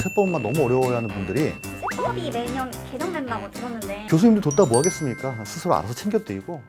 세법만 너무 어려워하는 분들이 세법이 매년 개정된다고 들었는데 교수님들 뒀다 뭐 하겠습니까? 스스로 알아서 챙겨드리고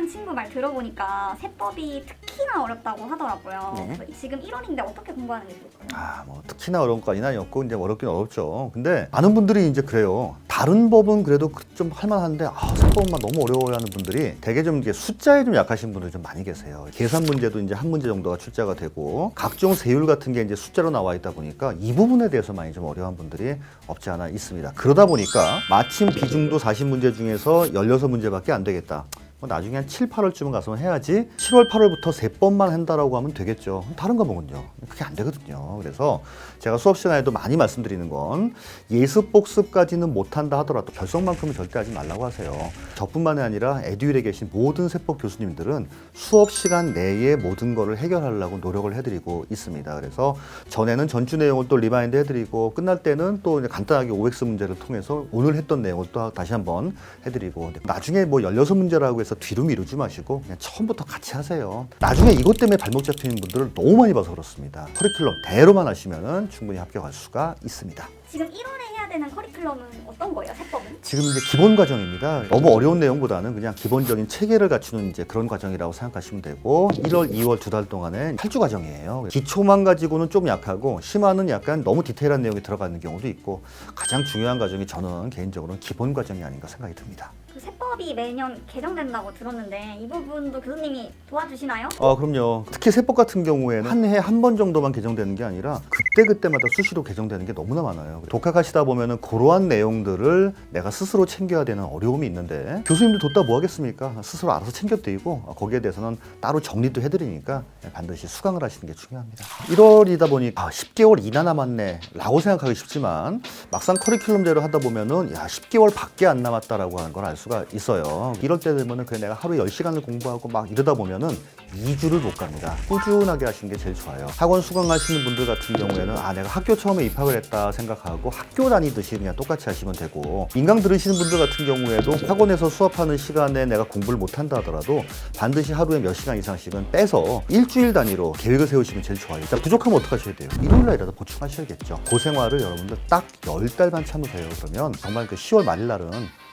합격한 친구 말 들어보니까 세법이 특히나 어렵다고 하더라고요. 네. 그래서 지금 1월인데 어떻게 공부하는 게 좋을까요? 아, 뭐 특히나 어려운 거 아니나 였고 이제 어렵긴 어렵죠. 근데 많은 분들이 이제 그래요. 다른 법은 그래도 그좀 할만한데 아, 세법만 너무 어려워하는 분들이 되게 좀 이게 숫자에 좀 약하신 분들이 좀 많이 계세요. 계산 문제도 이제 한 문제 정도가 출제가 되고 각종 세율 같은 게 이제 숫자로 나와 있다 보니까 이 부분에 대해서 많이 좀 어려운 분들이 없지 않아 있습니다. 그러다 보니까 마침 비중도 40문제 중에서 16문제밖에 안 되겠다. 뭐 나중에 한 7, 8월쯤은 가서 해야지 7월, 8월부터 세 번만 한다라고 하면 되겠죠. 다른 과목은요. 그게 안 되거든요. 그래서 제가 수업 시간에도 많이 말씀드리는 건 예습 복습까지는 못한다 하더라도 결석만큼은 절대 하지 말라고 하세요. 저뿐만이 아니라 에듀윌에 계신 모든 세법 교수님들은 수업 시간 내에 모든 거를 해결하려고 노력을 해드리고 있습니다. 그래서 전에는 전주 내용을 또 리마인드 해드리고 끝날 때는 또 간단하게 OX 문제를 통해서 오늘 했던 내용을 또 다시 한번 해드리고 나중에 뭐 16문제라고 해서 뒤로 미루지 마시고 그냥 처음부터 같이 하세요. 나중에 이것 때문에 발목 잡히는 분들을 너무 많이 봐서 그렇습니다. 커리큘럼 대로만 하시면 충분히 합격할 수가 있습니다. 지금 1월에 해야 되는 커리큘럼은 어떤 거예요? 세법은? 지금 이제 기본 과정입니다. 너무 어려운 내용보다는 그냥 기본적인 체계를 갖추는 이제 그런 과정이라고 생각하시면 되고 1월, 2월 두 달 동안에 8주 과정이에요. 기초만 가지고는 좀 약하고 심화는 약간 너무 디테일한 내용이 들어가는 경우도 있고 가장 중요한 과정이 저는 개인적으로는 기본 과정이 아닌가 생각이 듭니다. 그 세법이 매년 개정된다고 들었는데 이 부분도 교수님이 도와주시나요? 아, 그럼요. 특히 세법 같은 경우에는 한 해 한 번 정도만 개정되는 게 아니라 그때 그때마다 수시로 개정되는 게 너무나 많아요. 독학하시다 보면은 그러한 내용들을 내가 스스로 챙겨야 되는 어려움이 있는데 교수님들 뒀다 뭐 하겠습니까? 스스로 알아서 챙겨드리고 거기에 대해서는 따로 정리도 해드리니까 반드시 수강을 하시는 게 중요합니다. 1월이다 보니 아, 10개월 이나 남았네 라고 생각하기 쉽지만 막상 커리큘럼대로 하다 보면은 야 10개월 밖에 안 남았다라고 하는 걸 알 수가 있어요. 이럴 때 되면은 그냥 내가 하루에 10시간을 공부하고 막 이러다 보면은 2주를 못 갑니다. 꾸준하게 하시는 게 제일 좋아요. 학원 수강하시는 분들 같은 경우에는 아 내가 학교 처음에 입학을 했다 생각하고 학교 다니듯이 그냥 똑같이 하시면 되고 인강 들으시는 분들 같은 경우에도 학원에서 수업하는 시간에 내가 공부를 못 한다 하더라도 반드시 하루에 몇 시간 이상씩은 빼서 일주일 단위로 계획을 세우시면 제일 좋아요. 일단 부족하면 어떡하셔야 돼요? 일요일 날이라도 보충하셔야겠죠. 그 생활을 여러분들 딱 10달만 참으세요. 그러면 정말 그 10월 말일 날은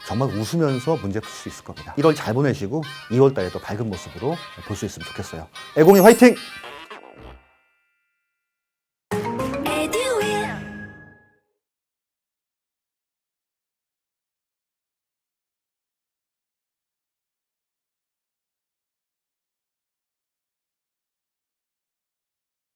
정말 웃으면서 문제 풀 수 있을 겁니다. 1월 잘 보내시고 2월 달에 또 밝은 모습으로 볼 수 있으면 좋겠어요. 애공이 화이팅!